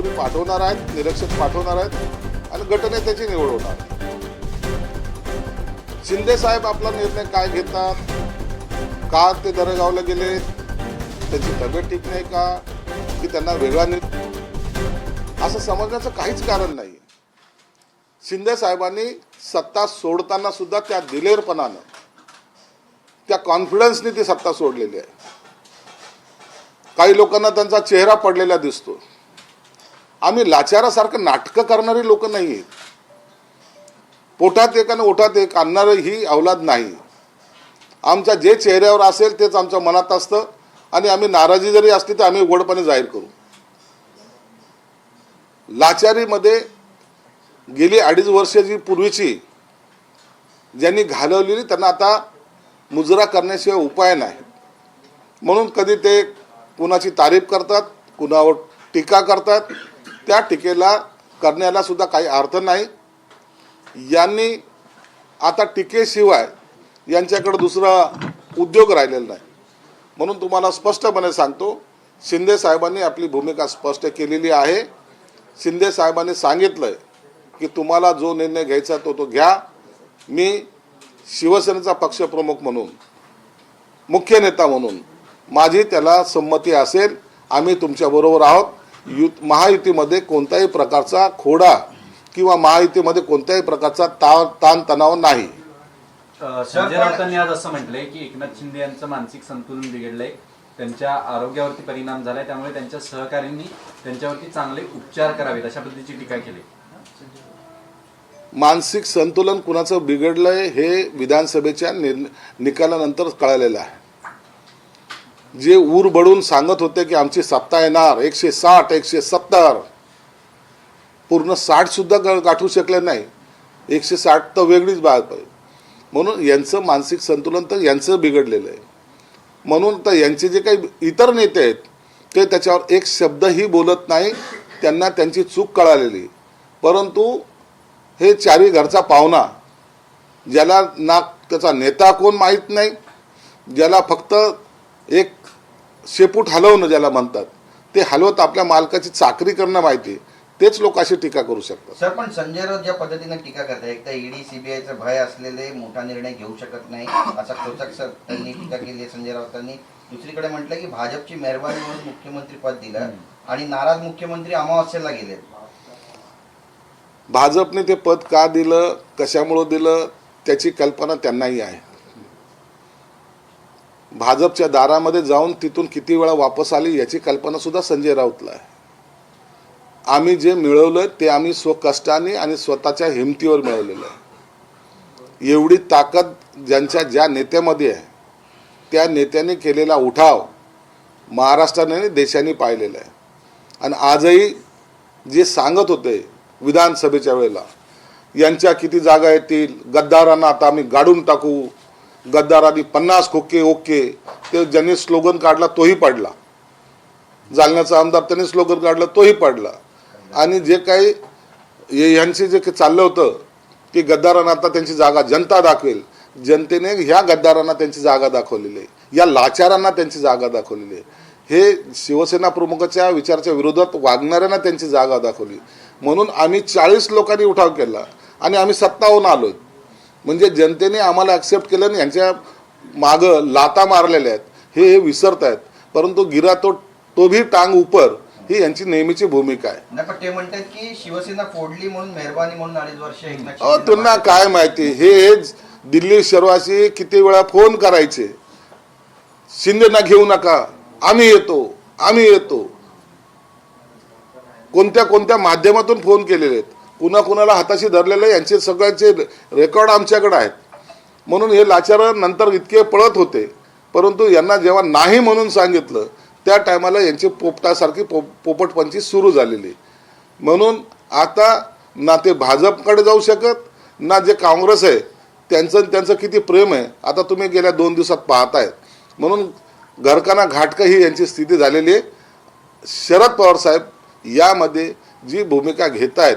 तुम्ही पाठवणार आहेत निरीक्षक पाठवणार आहेत आणि गटनेत्याची निवड होणार. शिंदे साहेब आपला निर्णय काय घेतात? का ते दरेगावला गेले? त्यांची तब्येत ठीक नाही का? की त्यांना वेगळा निर्णय? असं समजण्याचं काहीच कारण नाही शिंदे साहेबांनी सत्ता सोडताना सुद्धा त्या दिलेरपणानं त्या कॉन्फिडन्सनी ती सत्ता सोडलेली आहे. काही लोकांना त्यांचा चेहरा पडलेला दिसतो आम्ही लाचारासारखं नाटकं करणारी लोक नाही आहेत. पोटात एक आणि ओठात एक आणणारं ही अवलाद नाही. आमच्या जे चेहऱ्यावर असेल तेच आमच्या मनात असतं आणि आम्ही नाराजी जरी असली तर आम्ही उघडपणे जाहीर करू. लाचारीमध्ये गेली अडीच वर्ष जी पूर्वीची ज्यांनी घालवलेली त्यांना आता मुजरा करण्याशिवाय उपाय नाही. म्हणून कधी ते कुणाची तारीफ करतात कुणावर टीका करतात त्या टीकेला करण्याला सुद्धा काही अर्थ नाही. यांनी आता टीकेशिवाय यांच्याकडे दुसरा उद्योग राहिलेला नाही. म्हणून तुम्हाला स्पष्टपणे सांगतो शिंदे साहेबांनी आपली भूमिका स्पष्ट केलेली आहे. शिंदे साहेबांनी सांगितलंय की तुम्हाला जो निर्णय घ्यायचा तो तो घ्या. मी शिवसेनेचा पक्षप्रमुख म्हणून मुख्य नेता म्हणून माझी त्याला संमती असेल आम्ही तुमच्याबरोबर आहोत. युत महायुतीमध्ये कोणत्याही प्रकारचा खोडा किंवा महायुतीमध्ये कोणत्याही प्रकारचा ता ताण तणाव नाही संजय राऊतांनी आज असं म्हटलंय की एकनाथ शिंदे यांचं मानसिक संतुलन बिघडलंय. त्यांच्या आरोग्यावरती परिणाम झालाय त्यामुळे त्यांच्या सहकाऱ्यांनी त्यांच्यावरती चांगले उपचार करावेत अशा पद्धतीची टीका केली. मानसिक संतुलन कुणाचं बिघडलंय हे विधानसभेच्या निकालानंतर कळालेलं आहे. जे ऊर बडून सांगत होते की आमची सत्ता येणार एकशे साठ एकशे सत्तर. पूर्ण साठ सुद्धा ग- गाठू शकले नाही. एकशे साठ तर वेगळीच बाब आहे. म्हणून यांचं मानसिक संतुलन तर यांचं बिघडलेलं आहे. म्हणून तर यांचे जे काही इतर नेते आहेत ते त्याच्यावर एक शब्दही बोलत नाही. त्यांना त्यांची चूक कळालेली. परंतु हे चारी घरचा पाहुणा ज्याला ना त्याचा नेता कोण माहीत नाही ज्याला फक्त एक शेपूट हलवणं ज्याला म्हणतात ते हलवत आपल्या मालकाची चाकरी करणं माहिती तेच लोक अशी टीका करू शकतात. सर पण संजय राऊत ज्या पद्धतीने टीका करतात एक तर ईडी सीबीआयचा भय असलेले मोठा निर्णय घेऊ शकत नाही असा खोचक सर त्यांनी टीका केली आहे संजय राऊतांनी. दुसरीकडे म्हटलं की भाजपची मेहरबानी म्हणून मुख्यमंत्री पद दिलं आणि नाराज मुख्यमंत्री अमावस्येला गेले. भाजपने ते पद का दिलं कशामुळं दिलं त्याची कल्पना त्यांनाही आहे. भाजपच्या दारामध्ये जाऊन तिथून किती वेळा वापस आली याची कल्पना सुद्धा संजय राऊतला आहे. आम्ही जे मिळवलं ते आम्ही स्वकष्टाने आणि स्वतःच्या हिमतीवर मिळवलेलं आहे. एवढी ताकद ज्यांच्या ज्या नेत्यामध्ये आहे त्या नेत्याने केलेला उठाव महाराष्ट्राने आणि देशाने पाहिलेला आहे. आणि आजही जे सांगत होते विधानसभेच्या वेळेला यांच्या किती जागा येतील गद्दारांना आता आम्ही गाडून टाकू गद्दारांनी पन्नास खोके ओके. ते ज्यांनी स्लोगन काढला तोही पडला. जालन्याचा आमदार त्यांनी स्लोगन काढला तोही पडला. आणि जे काही यांचे जे काही चाललं होतं की गद्दारांना आता त्यांची जागा जनता दाखवेल. जनतेने ह्या गद्दारांना त्यांची जागा दाखवलेली आहे. या लाचारांना त्यांची जागा दाखवलेली आहे. हे शिवसेना प्रमुखाच्या विचाराच्या विरोधात वागणाऱ्यांना त्यांची जागा दाखवली. म्हणून आम्ही चाळीस लोकांनी उठाव केला आणि आम्ही सत्ताहून आलो म्हणजे जनतेने आम्हाला ॲक्सेप्ट केलं आणि यांच्या मागं लाता मारलेल्या आहेत. हे हे विसरत आहेत परंतु गिरा तो तो भी टांग उपर ही यांची नेहमीची भूमिका आहे. पण ते म्हणतात की शिवसेना फोडली म्हणून मेहरबानी म्हणून अडीच वर्ष अहो त्यांना काय माहिती? हे दिल्ली शर्वाशी किती वेळा फोन करायचे. शिंदेना घेऊ नका. आम्ही येतो. आम्ही येतो. कोणत्या कोणत्या माध्यमातून फोन केलेले आहेत? कुणा कुणाला हाताशी धरलेलं यांचे सगळ्यांचे रेकॉर्ड आमच्याकडे आहेत. म्हणून हे लाचार नंतर इतके पळत होते. परंतु यांना जेव्हा नाही म्हणून सांगितलं त्या टायमाला यांची पोपटासारखी पो पोपटपंची सुरू झालेली. म्हणून आता ना ते भाजपकडे जाऊ शकत ना जे काँग्रेस आहे त्यांचं त्यांचं किती प्रेम आहे आता तुम्ही गेल्या दोन दिवसात पाहताय म्हणून घरकाना घाटकं ही यांची स्थिती झालेली आहे. शरद पवार साहेब यामध्ये जी भूमिका घेत आहेत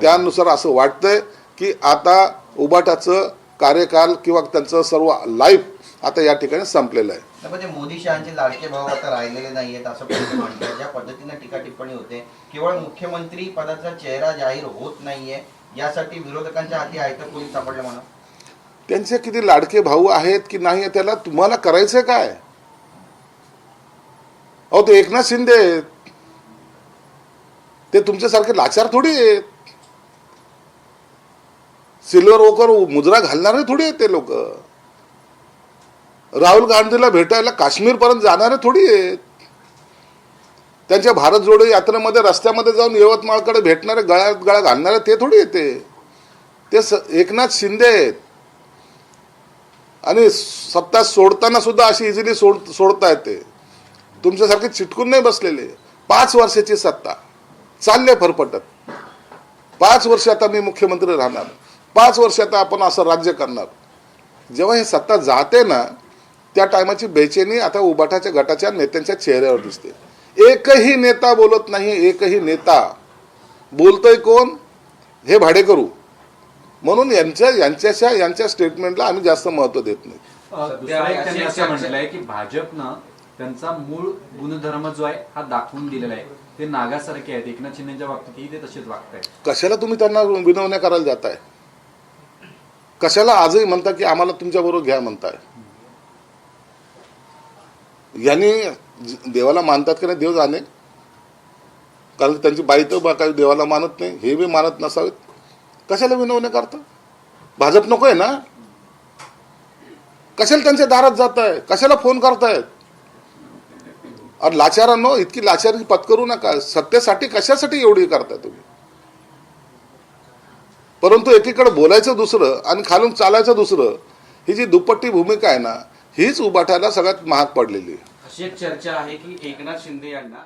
त्यानुसार असं वाटतंय की आता उबाटाचं कार्यकाल किंवा त्यांचं सर्व लाईफ आता या ठिकाणी संपलेलं आहे. नाही, मोदी शहाचे लाडके भाऊ आता राहिलेले नाहीयेत असं म्हणतात. ज्या पद्धतीने टीका टिप्पणी होते केवळ मुख्यमंत्री पदाचा चेहरा जाहीर होत नाहीये यासाठी विरोधकांच्या हाती आयतं पोलीस सापडलं म्हणा त्यांचे किती लाडके भाऊ आहेत की नाही आहे, त्याला तुम्हाला करायचं काय? अहो ते एकनाथ शिंदे. ते तुमच्यासारखे लाचार थोडी आहेत. सिल्वर ओकर मुद्रा घालणारे थोडी आहेत ते लोक. राहुल गांधीला भेटायला काश्मीर पर्यंत जाणारे थोडी आहेत. त्यांच्या भारत जोडो यात्रेमध्ये रस्त्यामध्ये जाऊन यवतमाळकडे भेटणारे गळ्यात गळा घालणारे ते थोडी येते ते. स एकनाथ शिंदे आहेत. आणि सत्ता सोडताना सुद्धा अशी इझिली सोड सोडता येते तुमच्यासारखे चिटकून नाही बसलेले. पाच वर्षाची सत्ता. चालले फरफटत. पाच वर्ष आता मी मुख्यमंत्री राहणार. पाच वर्ष आता आपण असं राज्य करणार. जेव्हा ही सत्ता जाते ना त्या टायमाची बेचैनी आता उबाटाच्या गटाच्या नेत्यांच्या चेहऱ्यावर दिसते. एकही नेता बोलत नाही एकही नेता. बोलतोय कोण? हे भाडेकरू म्हणून यांच्या यांच्याच्या यांच्या स्टेटमेंटला आम्ही जास्त महत्त्व देत नाही. असं म्हटलंय की भाजपनं त्यांचा मूळ गुणधर्म जो आहे हा दाखवून दिलेला आहे. ते नागासारखे आहेत. एकनाथ शिंदेच्या बाबतीतही ते तसेच वागतायत. कशाला तुम्ही त्यांना विनवण्या करायला जाताय? कशाला आजही म्हणता की आम्हाला तुमच्या बरोबर घ्या म्हणताय? यांनी देवाला मानतात की नाही देव जाणे. कारण त्यांची बाई तर बा- काही देवाला मानत नाही हे बी मानत नसावेत. कशाला विनवणे करता? भाजप नको आहे ना? कशाला त्यांच्या दारात जात आहे कशाला फोन करतायत? अरे लाचारांनो इतकी लाचारी पत्करू नका. सत्तेसाठी कशासाठी एवढी करताय तुम्ही? परंतु एकीकडे बोलायचं दुसरं आणि खालून चालायचं दुसरं ही जी दुपट्टी भूमिका आहे ना हीच उभाटायला सगळ्यात महाग पडलेली आहे. अशी एक चर्चा आहे की एकनाथ शिंदे यांना